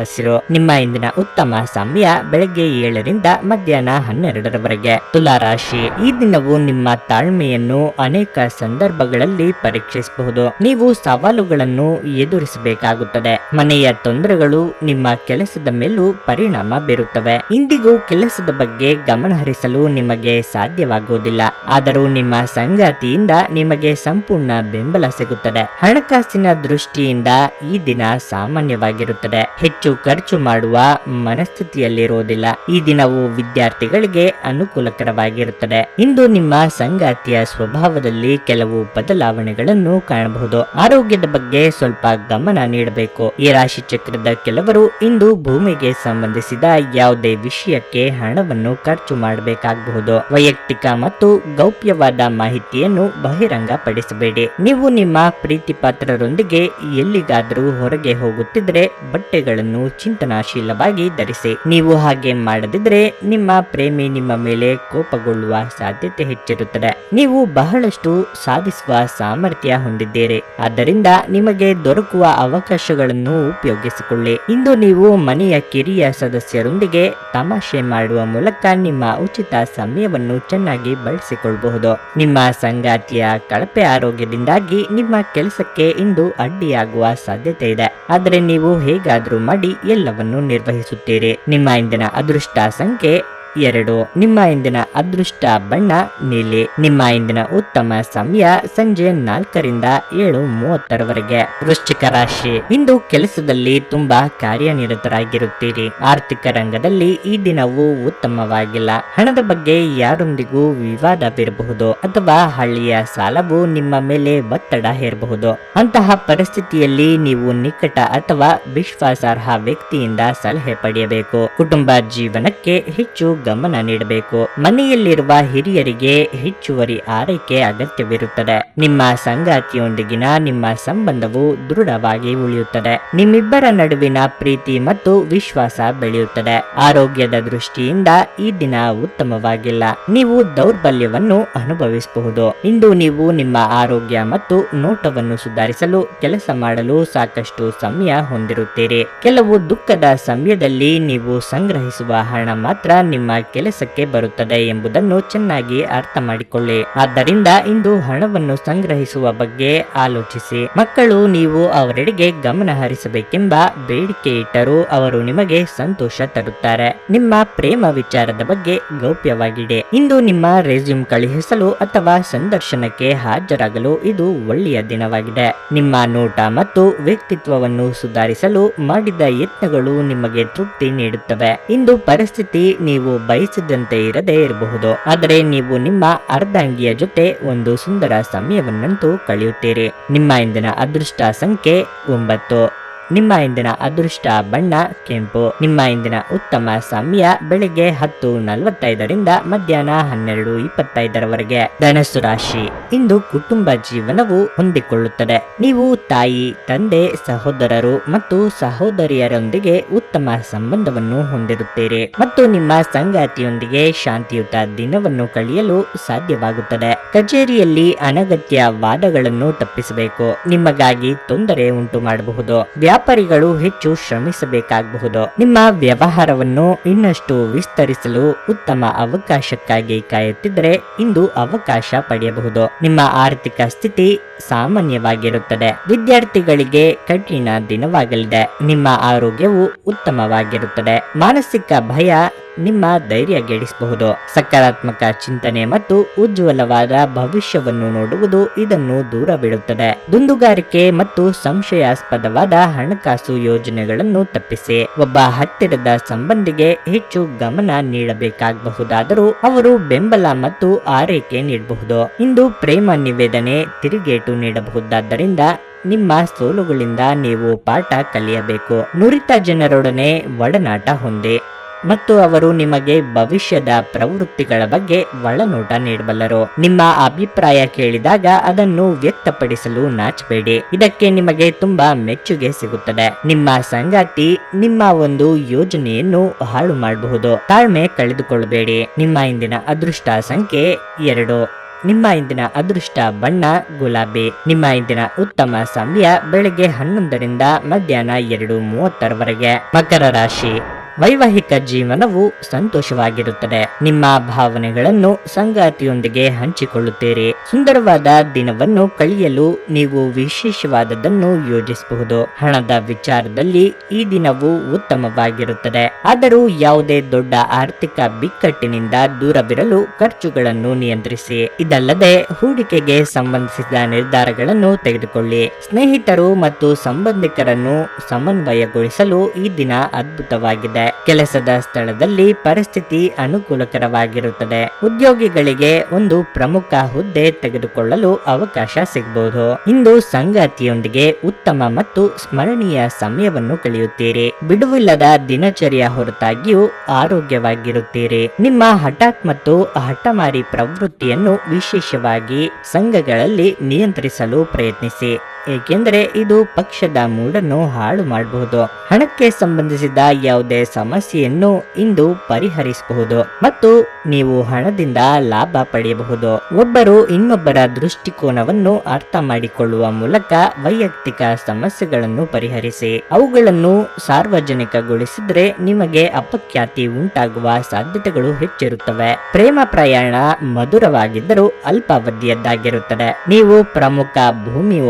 [SPEAKER 1] ಹಸಿರು. ನಿಮ್ಮ ಇಂದಿನ ಉತ್ತಮ ಸಮಯ ಬೆಳಗ್ಗೆ ಏಳರಿಂದ ಮಧ್ಯಾಹ್ನ ಹನ್ನೆರಡರವರೆಗೆ. ತುಲಾರಾಶಿ ಈ ದಿನವು ನಿಮ್ಮ ತಾಳ್ಮೆಯನ್ನು ಅನೇಕ ಸಂದರ್ಭಗಳಲ್ಲಿ ಪರೀಕ್ಷಿಸಬಹುದು. ನೀವು ಸವಾಲುಗಳನ್ನು ಎದುರಿಸಬೇಕಾಗುತ್ತದೆ. ಮನೆಯ ತೊಂದರೆಗಳು ನಿಮ್ಮ ಕೆಲಸದ ಮೇಲೂ ಪರಿಣಾಮ ಬೀರುತ್ತವೆ. ಇಂದಿಗೂ ಕೆಲಸದ ಬಗ್ಗೆ ಗಮನ ಹರಿಸಲು ನಿಮಗೆ ಸಾಧ್ಯವಾಗುವುದಿಲ್ಲ. ಆದರೂ ನಿಮ್ಮ ಸಂಗಾತಿಯಿಂದ ನಿಮಗೆ ಸಂಪೂರ್ಣ ಬೆಂಬಲ ಸಿಗುತ್ತದೆ. ಹಣಕಾಸಿನ ದೃಷ್ಟಿಯಿಂದ ಈ ದಿನ ಸಾಮಾನ್ಯವಾಗಿರುತ್ತದೆ. ಹೆಚ್ಚು ಖರ್ಚು ಮಾಡುವ ಮನಸ್ಥಿತಿಯಲ್ಲಿರುವುದಿಲ್ಲ. ಈ ದಿನವು ವಿದ್ಯಾರ್ಥಿಗಳಿಗೆ ಅನುಕೂಲಕರವಾಗಿರುತ್ತದೆ. ಇಂದು ನಿಮ್ಮ ಸಂಗಾತಿಯ ಸ್ವಭಾವದಲ್ಲಿ ಕೆಲವು ಬದಲಾವಣೆಗಳನ್ನು ಕಾಣಬಹುದು. ಆರೋಗ್ಯದ ಬಗ್ಗೆ ಸ್ವಲ್ಪ ಗಮನ ನೀಡಬೇಕು. ಈ ರಾಶಿ ಚಕ್ರದ ಕೆಲವರು ಇಂದು ಭೂಮಿಗೆ ಸಂಬಂಧಿಸಿದ ಯಾವುದೇ ವಿಷಯಕ್ಕೆ ಹಣವನ್ನು ಖರ್ಚು ಮಾಡಬೇಕಾಗಬಹುದು. ವೈಯಕ್ತಿಕ ಮತ್ತು ಗೌಪ್ಯವಾದ ಮಾಹಿತಿಯನ್ನು ಬಹಿರಂಗ ಪಡಿಸಬೇಡಿ ನೀವು ನಿಮ್ಮ ಪ್ರೀತಿ ಪಾತ್ರರೊಂದಿಗೆ ಎಲ್ಲಿಗಾದರೂ ಹೊರಗೆ ಹೋಗುತ್ತಿದ್ರೆ ಬಟ್ಟೆಗಳನ್ನು ಚಿಂತನಾಶೀಲವಾಗಿ ಧರಿಸಿ. ನೀವು ಹಾಗೆ ಮಾಡದಿದ್ರೆ ನಿಮ್ಮ ಪ್ರೇಮಿ ನಿಮ್ಮ ಮೇಲೆ ಕೋಪಗೊಳ್ಳುವ ಸಾಧ್ಯತೆ ಹೆಚ್ಚಿರುತ್ತದೆ. ನೀವು ಬಹಳಷ್ಟು ಸಾಧಿಸುವ ಸಾಮರ್ಥ್ಯ ಹೊಂದಿದ್ದೀರಿ. ಆದ್ದರಿಂದ ನಿಮಗೆ ದೊರಕುವ ಅವಕಾಶಗಳನ್ನು ಉಪಯೋಗಿಸಿಕೊಳ್ಳಿ. ಇಂದು ನೀವು ಮನೆಯ ಕಿರಿಯ ಸದಸ್ಯರೊಂದಿಗೆ ತಮಾಷೆ ಮಾಡುವ ಮೂಲಕ ನಿಮ್ಮ ಉಚಿತ ಸಮಯವನ್ನು ಚೆನ್ನಾಗಿ ಬಳಸಿಕೊಳ್ಳಬಹುದು. ನಿಮ್ಮ ಸಂಗಾತಿಯ ಕಳಪೆ ಆರೋಗ್ಯದಿಂದಾಗಿ ನಿಮ್ಮ ಕೆಲಸಕ್ಕೆ ಇಂದು ಅಡ್ಡಿಯಾಗುವ ಸಾಧ್ಯತೆ ಇದೆ. ಆದರೆ ನೀವು ಹೇಗಾದ್ರೂ ಮಾಡಿ ಎಲ್ಲವನ್ನು ನಿರ್ವಹಿಸುತ್ತೀರಿ. ನಿಮ್ಮ ಇಂದಿನ ಅದೃಷ್ಟ ಸಂಖ್ಯೆ ಎರಡು. ನಿಮ್ಮ ಇಂದಿನ ಅದೃಷ್ಟ ಬಣ್ಣ, ನೀಲಿ. ನಿಮ್ಮ ಇಂದಿನ ಉತ್ತಮ ಸಮಯ ಸಂಜೆ ನಾಲ್ಕರಿಂದ ಏಳು ಮೂವತ್ತರವರೆಗೆ. ವೃಶ್ಚಿಕ ರಾಶಿ. ಇಂದು ಕೆಲಸದಲ್ಲಿ ತುಂಬಾ ಕಾರ್ಯನಿರತರಾಗಿರುತ್ತೀರಿ. ಆರ್ಥಿಕ ರಂಗದಲ್ಲಿ ಈ ದಿನವು ಉತ್ತಮವಾಗಿಲ್ಲ. ಹಣದ ಬಗ್ಗೆ ಯಾರೊಂದಿಗೂ ವಿವಾದವಿರಬಹುದು ಅಥವಾ ಹಳ್ಳಿಯ ಸಾಲವು ನಿಮ್ಮ ಮೇಲೆ ಒತ್ತಡ ಹೇರಬಹುದು. ಅಂತಹ ಪರಿಸ್ಥಿತಿಯಲ್ಲಿ ನೀವು ನಿಕಟ ಅಥವಾ ವಿಶ್ವಾಸಾರ್ಹ ವ್ಯಕ್ತಿಯಿಂದ ಸಲಹೆ ಪಡೆಯಬೇಕು. ಕುಟುಂಬ ಜೀವನಕ್ಕೆ ಹೆಚ್ಚು ಗಮನ ನೀಡಬೇಕು. ಮನೆಯಲ್ಲಿರುವ ಹಿರಿಯರಿಗೆ ಹೆಚ್ಚುವರಿ ಆರೈಕೆ ಅಗತ್ಯವಿರುತ್ತದೆ. ನಿಮ್ಮ ಸಂಗಾತಿಯೊಂದಿಗಿನ ನಿಮ್ಮ ಸಂಬಂಧವು ದೃಢವಾಗಿ ಉಳಿಯುತ್ತದೆ. ನಿಮ್ಮಿಬ್ಬರ ನಡುವಿನ ಪ್ರೀತಿ ಮತ್ತು ವಿಶ್ವಾಸ ಬೆಳೆಯುತ್ತದೆ. ಆರೋಗ್ಯದ ದೃಷ್ಟಿಯಿಂದ ಈ ದಿನ ಉತ್ತಮವಾಗಿಲ್ಲ. ನೀವು ದೌರ್ಬಲ್ಯವನ್ನು ಅನುಭವಿಸಬಹುದು. ಇಂದು ನೀವು ನಿಮ್ಮ ಆರೋಗ್ಯ ಮತ್ತು ನೋಟವನ್ನು ಸುಧಾರಿಸಲು, ಕೆಲಸ ಮಾಡಲು ಸಾಕಷ್ಟು ಸಮಯ ಹೊಂದಿರುತ್ತೀರಿ. ಕೆಲವು ದುಃಖದ ಸಮಯದಲ್ಲಿ ನೀವು ಸಂಗ್ರಹಿಸುವ ಹಣ ಮಾತ್ರ ನಿಮ್ಮ ಕೆಲಸಕ್ಕೆ ಬರುತ್ತದೆ ಎಂಬುದನ್ನು ಚೆನ್ನಾಗಿ ಅರ್ಥ ಮಾಡಿಕೊಳ್ಳಿ ಆದ್ದರಿಂದ ಇಂದು ಹಣವನ್ನು ಸಂಗ್ರಹಿಸುವ ಬಗ್ಗೆ ಆಲೋಚಿಸಿ. ಮಕ್ಕಳು, ನೀವು ಅವರೆಡೆಗೆ ಗಮನ ಹರಿಸಬೇಕೆಂಬ ಬೇಡಿಕೆ ಇಟ್ಟರೂ ಅವರು ನಿಮಗೆ ಸಂತೋಷ ತರುತ್ತಾರೆ. ನಿಮ್ಮ ಪ್ರೇಮ ವಿಚಾರದ ಬಗ್ಗೆ ಗೌಪ್ಯವಾಗಿದೆ ಇಂದು ನಿಮ್ಮ ರೆಸ್ಯೂಮ್ ಕಳುಹಿಸಲು ಅಥವಾ ಸಂದರ್ಶನಕ್ಕೆ ಹಾಜರಾಗಲು ಇದು ಒಳ್ಳೆಯ ದಿನವಾಗಿದೆ. ನಿಮ್ಮ ನೋಟ ಮತ್ತು ವ್ಯಕ್ತಿತ್ವವನ್ನು ಸುಧಾರಿಸಲು ಮಾಡಿದ ಯತ್ನಗಳು ನಿಮಗೆ ತೃಪ್ತಿ ನೀಡುತ್ತವೆ. ಇಂದು ಪರಿಸ್ಥಿತಿ ನೀವು ಬಯಸಿದಂತೆ ಇರದೇ ಇರಬಹುದು. ಆದರೆ ನೀವು ನಿಮ್ಮ ಅರ್ಧಾಂಗಿಯ ಜೊತೆ ಒಂದು ಸುಂದರ ಸಮಯವನ್ನಂತೂ ಕಳೆಯುತ್ತೀರಿ. ನಿಮ್ಮ ಇಂದಿನ ಅದೃಷ್ಟ ಸಂಖ್ಯೆ ಒಂಬತ್ತು. ನಿಮ್ಮ ಇಂದಿನ ಅದೃಷ್ಟ ಬಣ್ಣ, ಕೆಂಪು. ನಿಮ್ಮ ಇಂದಿನ ಉತ್ತಮ ಸಮಯ ಬೆಳಿಗ್ಗೆ ಹತ್ತು ನಲವತ್ತೈದರಿಂದ ಮಧ್ಯಾಹ್ನ ಹನ್ನೆರಡು ಇಪ್ಪತ್ತೈದರವರೆಗೆ. ಧನಸ್ಸು ರಾಶಿ. ಇಂದು ಕುಟುಂಬ ಜೀವನವು ಹೊಂದಿಕೊಳ್ಳುತ್ತದೆ. ನೀವು ತಾಯಿ, ತಂದೆ, ಸಹೋದರರು ಮತ್ತು ಸಹೋದರಿಯರೊಂದಿಗೆ ಉತ್ತಮ ಸಂಬಂಧವನ್ನು ಹೊಂದಿರುತ್ತೀರಿ. ಮತ್ತು ನಿಮ್ಮ ಸಂಗಾತಿಯೊಂದಿಗೆ ಶಾಂತಿಯುತ ದಿನವನ್ನು ಕಳೆಯಲು ಸಾಧ್ಯವಾಗುತ್ತದೆ. ಕಚೇರಿಯಲ್ಲಿ ಅನಗತ್ಯ ವಾದಗಳನ್ನು ತಪ್ಪಿಸಬೇಕು. ನಿಮಗಾಗಿ ತೊಂದರೆ ಉಂಟು ಮಾಡಬಹುದು ವ್ಯಾಪಾರಿಗಳು ಹೆಚ್ಚು ಶ್ರಮಿಸಬೇಕಾಗಬಹುದು. ನಿಮ್ಮ ವ್ಯವಹಾರವನ್ನು ಇನ್ನಷ್ಟು ವಿಸ್ತರಿಸಲು ಉತ್ತಮ ಅವಕಾಶಕ್ಕಾಗಿ ಕಾಯುತ್ತಿದ್ದರೆ ಇಂದು ಅವಕಾಶ ಪಡೆಯಬಹುದು. ನಿಮ್ಮ ಆರ್ಥಿಕ ಸ್ಥಿತಿ ಸಾಮಾನ್ಯವಾಗಿರುತ್ತದೆ. ವಿದ್ಯಾರ್ಥಿಗಳಿಗೆ ಕಠಿಣ ದಿನವಾಗಲಿದೆ. ನಿಮ್ಮ ಆರೋಗ್ಯವು ಉತ್ತಮವಾಗಿರುತ್ತದೆ. ಮಾನಸಿಕ ಭಯ ನಿಮ್ಮ ಧೈರ್ಯ ಗೆಡಿಸಬಹುದು ಸಕಾರಾತ್ಮಕ ಚಿಂತನೆ ಮತ್ತು ಉಜ್ವಲವಾದ ಭವಿಷ್ಯವನ್ನು ನೋಡುವುದು ಇದನ್ನು ದೂರ ಬಿಡುತ್ತದೆ ದುಂದುಗಾರಿಕೆ ಮತ್ತು ಸಂಶಯಾಸ್ಪದವಾದ ಹಣಕಾಸು ಯೋಜನೆಗಳನ್ನು ತಪ್ಪಿಸಿ. ಒಬ್ಬ ಹತ್ತಿರದ ಸಂಬಂಧಿಗೆ ಹೆಚ್ಚು ಗಮನ ನೀಡಬೇಕಾಗಬಹುದಾದರೂ ಅವರು ಬೆಂಬಲ ಮತ್ತು ಆರೈಕೆ ನೀಡಬಹುದು. ಇಂದು ಪ್ರೇಮ ನಿವೇದನೆ ತಿರುಗೇಟು ನೀಡಬಹುದಾದ್ದರಿಂದ ನಿಮ್ಮ ಸೋಲುಗಳಿಂದ ನೀವು ಪಾಠ ಕಲಿಯಬೇಕು. ನುರಿತ ಜನರೊಡನೆ ಒಡನಾಟ ಹೊಂದಿ. ಮತ್ತು ಅವರು ನಿಮಗೆ ಭವಿಷ್ಯದ ಪ್ರವೃತ್ತಿಗಳ ಬಗ್ಗೆ ಒಳನೋಟ ನೀಡಬಲ್ಲರು. ನಿಮ್ಮ ಅಭಿಪ್ರಾಯ ಕೇಳಿದಾಗ ಅದನ್ನು ವ್ಯಕ್ತಪಡಿಸಲು ನಾಚಬೇಡಿ. ಇದಕ್ಕೆ ನಿಮಗೆ ತುಂಬಾ ಮೆಚ್ಚುಗೆ ಸಿಗುತ್ತದೆ. ನಿಮ್ಮ ಸಂಗಾತಿ, ನಿಮ್ಮ ಒಂದು ಯೋಜನೆಯನ್ನು ಹಾಳು ಮಾಡಬಹುದು. ತಾಳ್ಮೆ ಕಳೆದುಕೊಳ್ಳಬೇಡಿ. ನಿಮ್ಮ ಇಂದಿನ ಅದೃಷ್ಟ ಸಂಖ್ಯೆ ಎರಡು. ನಿಮ್ಮ ಇಂದಿನ ಅದೃಷ್ಟ ಬಣ್ಣ, ಗುಲಾಬಿ. ನಿಮ್ಮ ಇಂದಿನ ಉತ್ತಮ ಸಮಯ ಬೆಳಗ್ಗೆ ಹನ್ನೊಂದರಿಂದ ಮಧ್ಯಾಹ್ನ ಎರಡು ಮೂವತ್ತರವರೆಗೆ. ಮಕರ ರಾಶಿ. ವೈವಾಹಿಕ ಜೀವನವು ಸಂತೋಷವಾಗಿರುತ್ತದೆ. ನಿಮ್ಮ ಭಾವನೆಗಳನ್ನು ಸಂಗಾತಿಯೊಂದಿಗೆ ಹಂಚಿಕೊಳ್ಳುತ್ತೀರಿ. ಸುಂದರವಾದ ದಿನವನ್ನು ಕಳೆಯಲು ನೀವು ವಿಶೇಷವಾದದನ್ನು ಯೋಜಿಸಬಹುದು. ಹಣದ ವಿಚಾರದಲ್ಲಿ ಈ ದಿನವು ಉತ್ತಮವಾಗಿರುತ್ತದೆ. ಆದರೂ ಯಾವುದೇ ದೊಡ್ಡ ಆರ್ಥಿಕ ಬಿಕ್ಕಟ್ಟಿನಿಂದ ದೂರವಿರಲು ಖರ್ಚುಗಳನ್ನು ನಿಯಂತ್ರಿಸಿ. ಇದಲ್ಲದೆ ಹೂಡಿಕೆಗೆ ಸಂಬಂಧಿಸಿದ ನಿರ್ಧಾರಗಳನ್ನು ತೆಗೆದುಕೊಳ್ಳಿ. ಸ್ನೇಹಿತರು ಮತ್ತು ಸಂಬಂಧಿಕರನ್ನು ಸಮನ್ವಯಗೊಳಿಸಲು ಈ ದಿನ ಅದ್ಭುತವಾಗಿದೆ. ಕೆಲಸದ ಸ್ಥಳದಲ್ಲಿ ಪರಿಸ್ಥಿತಿ ಅನುಕೂಲಕರವಾಗಿರುತ್ತದೆ. ಉದ್ಯೋಗಿಗಳಿಗೆ ಒಂದು ಪ್ರಮುಖ ಹುದ್ದೆ ತೆಗೆದುಕೊಳ್ಳಲು ಅವಕಾಶ ಸಿಗಬಹುದು. ಇಂದು ಸಂಗಾತಿಯೊಂದಿಗೆ ಉತ್ತಮ ಮತ್ತು ಸ್ಮರಣೀಯ ಸಮಯವನ್ನು ಕಳೆಯುತ್ತೀರಿ. ಬಿಡುವಿಲ್ಲದ ದಿನಚರಿಯ ಹೊರತಾಗಿಯೂ ಆರೋಗ್ಯವಾಗಿರುತ್ತೀರಿ. ನಿಮ್ಮ ಹಠಾತ್ ಮತ್ತು ಹಠಮಾರಿ ಪ್ರವೃತ್ತಿಯನ್ನು ವಿಶೇಷವಾಗಿ ಸಂಘಗಳಲ್ಲಿ ನಿಯಂತ್ರಿಸಲು ಪ್ರಯತ್ನಿಸಿ. ಏಕೆಂದರೆ ಇದು ಪಕ್ಷದ ಮೂಡನ್ನು ಹಾಳು ಮಾಡಬಹುದು. ಹಣಕ್ಕೆ ಸಂಬಂಧಿಸಿದ ಯಾವುದೇ ಸಮಸ್ಯೆಯನ್ನು ಇಂದು ಪರಿಹರಿಸಬಹುದು ಮತ್ತು ನೀವು ಹಣದಿಂದ ಲಾಭ ಪಡೆಯಬಹುದು. ಒಬ್ಬರು ಇನ್ನೊಬ್ಬರ ದೃಷ್ಟಿಕೋನವನ್ನು ಅರ್ಥ ಮಾಡಿಕೊಳ್ಳುವ ಮೂಲಕ ವೈಯಕ್ತಿಕ ಸಮಸ್ಯೆಗಳನ್ನು ಪರಿಹರಿಸಿ, ಅವುಗಳನ್ನು ಸಾರ್ವಜನಿಕಗೊಳಿಸಿದ್ರೆ ನಿಮಗೆ ಅಪಖ್ಯಾತಿ ಉಂಟಾಗುವ ಸಾಧ್ಯತೆಗಳು ಹೆಚ್ಚಿರುತ್ತವೆ. ಪ್ರೇಮ ಪ್ರಯಾಣ ಮಧುರವಾಗಿದ್ದರೂ ಅಲ್ಪಾವಧಿಯದ್ದಾಗಿರುತ್ತದೆ. ನೀವು ಪ್ರಮುಖ ಭೂಮಿ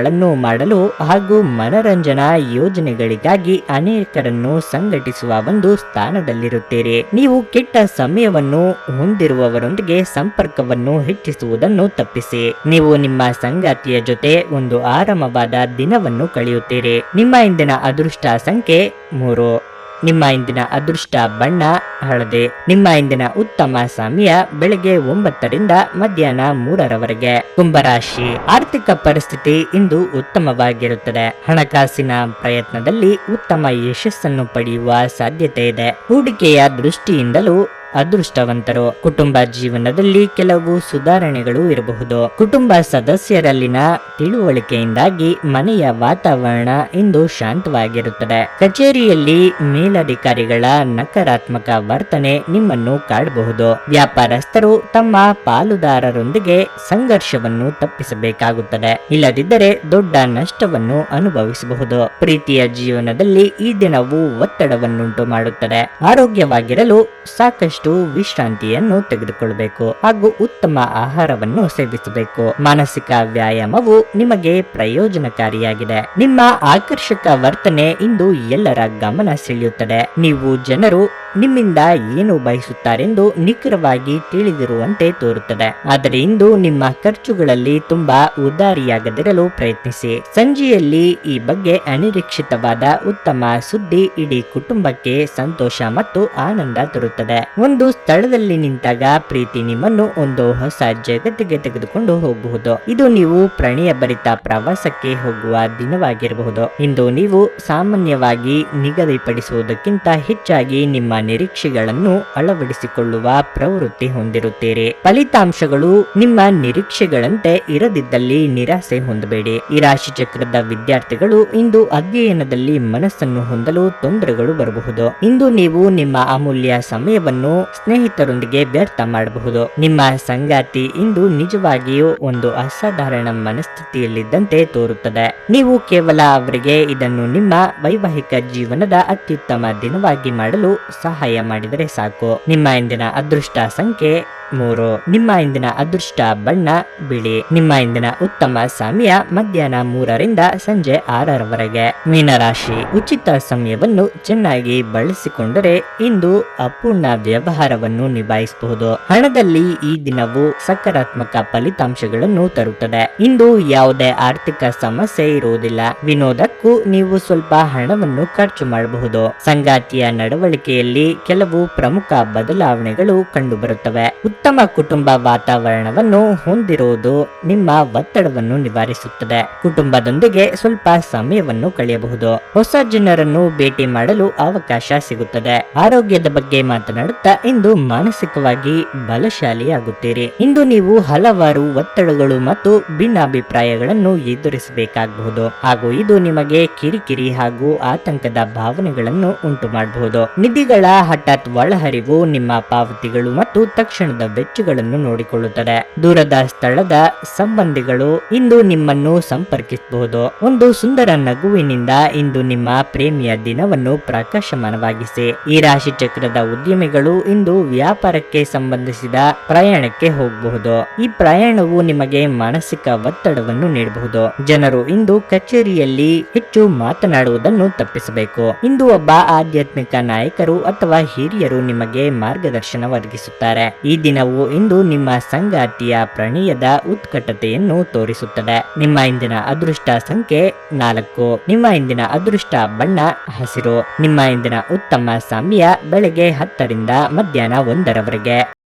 [SPEAKER 1] ಒಪ್ಪಂದಗಳನ್ನು ಮಾಡಲು ಹಾಗೂ ಮನರಂಜನಾ ಯೋಜನೆಗಳಿಗಾಗಿ ಅನೇಕರನ್ನು ಸಂಘಟಿಸುವ ಒಂದು ಸ್ಥಾನದಲ್ಲಿರುತ್ತೀರಿ. ನೀವು ಕೆಟ್ಟ ಸಮಯವನ್ನು ಹೊಂದಿರುವವರೊಂದಿಗೆ ಸಂಪರ್ಕವನ್ನು ಹೆಚ್ಚಿಸುವುದನ್ನು ತಪ್ಪಿಸಿ. ನೀವು ನಿಮ್ಮ ಸಂಗಾತಿಯ ಜೊತೆ ಒಂದು ಆರಾಮವಾದ ದಿನವನ್ನು ಕಳೆಯುತ್ತೀರಿ. ನಿಮ್ಮ ಇಂದಿನ ಅದೃಷ್ಟ ಸಂಖ್ಯೆ ಮೂರು. ನಿಮ್ಮ ಇಂದಿನ ಅದೃಷ್ಟ ಬಣ್ಣ ಹಳದಿ. ನಿಮ್ಮ ಇಂದಿನ ಉತ್ತಮ ಸಮಯ ಬೆಳಗ್ಗೆ ಒಂಬತ್ತರಿಂದ ಮಧ್ಯಾಹ್ನ ಮೂರರವರೆಗೆ. ಕುಂಭರಾಶಿ. ಆರ್ಥಿಕ ಪರಿಸ್ಥಿತಿ ಇಂದು ಉತ್ತಮವಾಗಿರುತ್ತದೆ. ಹಣಕಾಸಿನ ಪ್ರಯತ್ನದಲ್ಲಿ ಉತ್ತಮ ಯಶಸ್ಸನ್ನು ಪಡೆಯುವ ಸಾಧ್ಯತೆ ಇದೆ. ಹೂಡಿಕೆಯ ದೃಷ್ಟಿಯಿಂದಲೂ ಅದೃಷ್ಟವಂತರು. ಕುಟುಂಬ ಜೀವನದಲ್ಲಿ ಕೆಲವು ಸುಧಾರಣೆಗಳು ಇರಬಹುದು. ಕುಟುಂಬ ಸದಸ್ಯರಲ್ಲಿನ ತಿಳುವಳಿಕೆಯಿಂದಾಗಿ ಮನೆಯ ವಾತಾವರಣ ಇಂದು ಶಾಂತವಾಗಿರುತ್ತದೆ. ಕಚೇರಿಯಲ್ಲಿ ಮೇಲಧಿಕಾರಿಗಳ ನಕಾರಾತ್ಮಕ ವರ್ತನೆ ನಿಮ್ಮನ್ನು ಕಾಡಬಹುದು. ವ್ಯಾಪಾರಸ್ಥರು ತಮ್ಮ ಪಾಲುದಾರರೊಂದಿಗೆ ಸಂಘರ್ಷವನ್ನು ತಪ್ಪಿಸಬೇಕಾಗುತ್ತದೆ. ಇಲ್ಲದಿದ್ದರೆ ದೊಡ್ಡ ನಷ್ಟವನ್ನು ಅನುಭವಿಸಬಹುದು. ಪ್ರೀತಿಯ ಜೀವನದಲ್ಲಿ ಈ ದಿನವು ಒತ್ತಡವನ್ನುಂಟು ಮಾಡುತ್ತದೆ ಆರೋಗ್ಯವಾಗಿರಲು ಸಾಕಷ್ಟು ವಿಶ್ರಾಂತಿಯನ್ನು ತೆಗೆದುಕೊಳ್ಳಬೇಕು ಹಾಗೂ ಉತ್ತಮ ಆಹಾರವನ್ನು ಸೇವಿಸಬೇಕು. ಮಾನಸಿಕ ವ್ಯಾಯಾಮವು ನಿಮಗೆ ಪ್ರಯೋಜನಕಾರಿಯಾಗಿದೆ. ನಿಮ್ಮ ಆಕರ್ಷಕ ವರ್ತನೆ ಇಂದು ಎಲ್ಲರ ಗಮನ ಸೆಳೆಯುತ್ತದೆ. ನೀವು ಜನರು ನಿಮ್ಮಿಂದ ಏನು ಬಯಸುತ್ತಾರೆಂದು ನಿಖರವಾಗಿ ತಿಳಿದಿರುವಂತೆ ತೋರುತ್ತದೆ. ಆದರೆ ಇಂದು ನಿಮ್ಮ ಖರ್ಚುಗಳಲ್ಲಿ ತುಂಬಾ ಉದಾರಿಯಾಗದಿರಲು ಪ್ರಯತ್ನಿಸಿ. ಸಂಜೆಯಲ್ಲಿ ಈ ಬಗ್ಗೆ ಅನಿರೀಕ್ಷಿತವಾದ ಉತ್ತಮ ಸುದ್ದಿ ಇಡೀ ಕುಟುಂಬಕ್ಕೆ ಸಂತೋಷ ಮತ್ತು ಆನಂದ ತರುತ್ತದೆ. ಒಂದು ಸ್ಥಳದಲ್ಲಿ ನಿಂತಾಗ ಪ್ರೀತಿ ನಿಮ್ಮನ್ನು ಒಂದು ಹೊಸ ಜಗತ್ತಿಗೆ ತೆಗೆದುಕೊಂಡು ಹೋಗಬಹುದು. ಇದು ನೀವು ಪ್ರಣಯ ಭರಿತ ಪ್ರವಾಸಕ್ಕೆ ಹೋಗುವ ದಿನವಾಗಿರಬಹುದು. ಇಂದು ನೀವು ಸಾಮಾನ್ಯವಾಗಿ ನಿಗದಿಪಡಿಸುವುದಕ್ಕಿಂತ ಹೆಚ್ಚಾಗಿ ನಿಮ್ಮ ನಿರೀಕ್ಷೆಗಳನ್ನು ಅಳವಡಿಸಿಕೊಳ್ಳುವ ಪ್ರವೃತ್ತಿ ಹೊಂದಿರುತ್ತೀರಿ. ಫಲಿತಾಂಶಗಳು ನಿಮ್ಮ ನಿರೀಕ್ಷೆಗಳಂತೆ ಇರದಿದ್ದಲ್ಲಿ ನಿರಾಸೆ ಹೊಂದಬೇಡಿ. ಈ ರಾಶಿ ಚಕ್ರದ ವಿದ್ಯಾರ್ಥಿಗಳು ಇಂದು ಅಧ್ಯಯನದಲ್ಲಿ ಮನಸ್ಸನ್ನು ಹೊಂದಲು ತೊಂದರೆಗಳು ಬರಬಹುದು. ಇಂದು ನೀವು ನಿಮ್ಮ ಅಮೂಲ್ಯ ಸಮಯವನ್ನು ಸ್ನೇಹಿತರೊಂದಿಗೆ ವ್ಯರ್ಥ ಮಾಡಬಹುದು. ನಿಮ್ಮ ಸಂಗಾತಿ ಇಂದು ನಿಜವಾಗಿಯೂ ಒಂದು ಅಸಾಧಾರಣ ಮನಸ್ಥಿತಿಯಲ್ಲಿದ್ದಂತೆ ತೋರುತ್ತದೆ. ನೀವು ಕೇವಲ ಅವರಿಗೆ ಇದನ್ನು ನಿಮ್ಮ ವೈವಾಹಿಕ ಜೀವನದ ಅತ್ಯುತ್ತಮ ದಿನವಾಗಿ ಮಾಡಲು ಸಹಾಯ ಮಾಡಿದರೆ ಸಾಕು. ನಿಮ್ಮ ಇಂದಿನ ಅದೃಷ್ಟ ಸಂಖ್ಯೆ ಮೂರು. ನಿಮ್ಮ ಇಂದಿನ ಅದೃಷ್ಟ ಬಣ್ಣ, ಬಿಳಿ. ನಿಮ್ಮ ಇಂದಿನ ಉತ್ತಮ ಸಮಯ ಮಧ್ಯಾಹ್ನ ಮೂರರಿಂದ ಸಂಜೆ ಆರರವರೆಗೆ. ಮೀನರಾಶಿ ಉಚಿತ ಸಮಯವನ್ನು ಚೆನ್ನಾಗಿ ಬಳಸಿಕೊಂಡರೆ ಇಂದು ಅಪೂರ್ಣ ವ್ಯವಹಾರವನ್ನು ನಿಭಾಯಿಸಬಹುದು. ಹಣದಲ್ಲಿ ಈ ದಿನವು ಸಕಾರಾತ್ಮಕ ಫಲಿತಾಂಶಗಳನ್ನು ತರುತ್ತದೆ. ಇಂದು ಯಾವುದೇ ಆರ್ಥಿಕ ಸಮಸ್ಯೆ ಇರುವುದಿಲ್ಲ. ವಿನೋದಕ್ಕೂ ನೀವು ಸ್ವಲ್ಪ ಹಣವನ್ನು ಖರ್ಚು ಮಾಡಬಹುದು. ಸಂಗಾತಿಯ ನಡವಳಿಕೆಯಲ್ಲಿ ಕೆಲವು ಪ್ರಮುಖ ಬದಲಾವಣೆಗಳು ಕಂಡುಬರುತ್ತವೆ. ಉತ್ತಮ ಕುಟುಂಬ ವಾತಾವರಣವನ್ನು ಹೊಂದಿರುವುದು ನಿಮ್ಮ ಒತ್ತಡವನ್ನು ನಿವಾರಿಸುತ್ತದೆ. ಕುಟುಂಬದೊಂದಿಗೆ ಸ್ವಲ್ಪ ಸಮಯವನ್ನು ಕಳೆಯಬಹುದು. ಹೊಸ ಜನರನ್ನು ಭೇಟಿ ಮಾಡಲು ಅವಕಾಶ ಸಿಗುತ್ತದೆ. ಆರೋಗ್ಯದ ಬಗ್ಗೆ ಮಾತನಾಡುತ್ತಾ ಇಂದು ಮಾನಸಿಕವಾಗಿ ಬಲಶಾಲಿಯಾಗುತ್ತೀರಿ. ಇಂದು ನೀವು ಹಲವಾರು ಒತ್ತಡಗಳು ಮತ್ತು ಭಿನ್ನಾಭಿಪ್ರಾಯಗಳನ್ನು ಎದುರಿಸಬೇಕಾಗಬಹುದು. ಹಾಗೂ ಇದು ನಿಮಗೆ ಕಿರಿಕಿರಿ ಹಾಗೂ ಆತಂಕದ ಭಾವನೆಗಳನ್ನು ಉಂಟು ಮಾಡಬಹುದು ನಿಧಿಗಳ ಹಠಾತ್ ಒಳಹರಿವು ನಿಮ್ಮ ಪಾವತಿಗಳು ಮತ್ತು ತಕ್ಷಣದ ವೆಚ್ಚಗಳನ್ನು ನೋಡಿಕೊಳ್ಳುತ್ತದೆ. ದೂರದ ಸ್ಥಳದ ಸಂಬಂಧಿಗಳು ಇಂದು ನಿಮ್ಮನ್ನು ಸಂಪರ್ಕಿಸಬಹುದು. ಒಂದು ಸುಂದರ ನಗುವಿನಿಂದ ಇಂದು ನಿಮ್ಮ ಪ್ರೇಮಿಯ ದಿನವನ್ನು ಪ್ರಕಾಶಮಾನವಾಗಿಸಿ. ಈ ರಾಶಿ ಚಕ್ರದ ಉದ್ಯಮಿಗಳು ಇಂದು ವ್ಯಾಪಾರಕ್ಕೆ ಸಂಬಂಧಿಸಿದ ಪ್ರಯಾಣಕ್ಕೆ ಹೋಗಬಹುದು. ಈ ಪ್ರಯಾಣವು ನಿಮಗೆ ಮಾನಸಿಕ ಒತ್ತಡವನ್ನು ನೀಡಬಹುದು. ಜನರು ಇಂದು ಕಚೇರಿಯಲ್ಲಿ ಹೆಚ್ಚು ಮಾತನಾಡುವುದನ್ನು ತಪ್ಪಿಸಬೇಕು. ಇಂದು ಒಬ್ಬ ಆಧ್ಯಾತ್ಮಿಕ ನಾಯಕರು ಅಥವಾ ಹಿರಿಯರು ನಿಮಗೆ ಮಾರ್ಗದರ್ಶನ ಒದಗಿಸುತ್ತಾರೆ. ಈ ದಿನವು ಇಂದು ನಿಮ್ಮ ಸಂಗಾತಿಯ ಪ್ರಣಯದ ಉತ್ಕಟತೆಯನ್ನು ತೋರಿಸುತ್ತದೆ. ನಿಮ್ಮ ಇಂದಿನ ಅದೃಷ್ಟ ಸಂಖ್ಯೆ ನಾಲ್ಕು. ನಿಮ್ಮ ಇಂದಿನ ಅದೃಷ್ಟ ಬಣ್ಣ ಹಸಿರು. ನಿಮ್ಮ ಇಂದಿನ ಉತ್ತಮ ಸಮಯ ಬೆಳಗ್ಗೆ ಹತ್ತರಿಂದ ಮಧ್ಯಾಹ್ನ ಒಂದರವರೆಗೆ.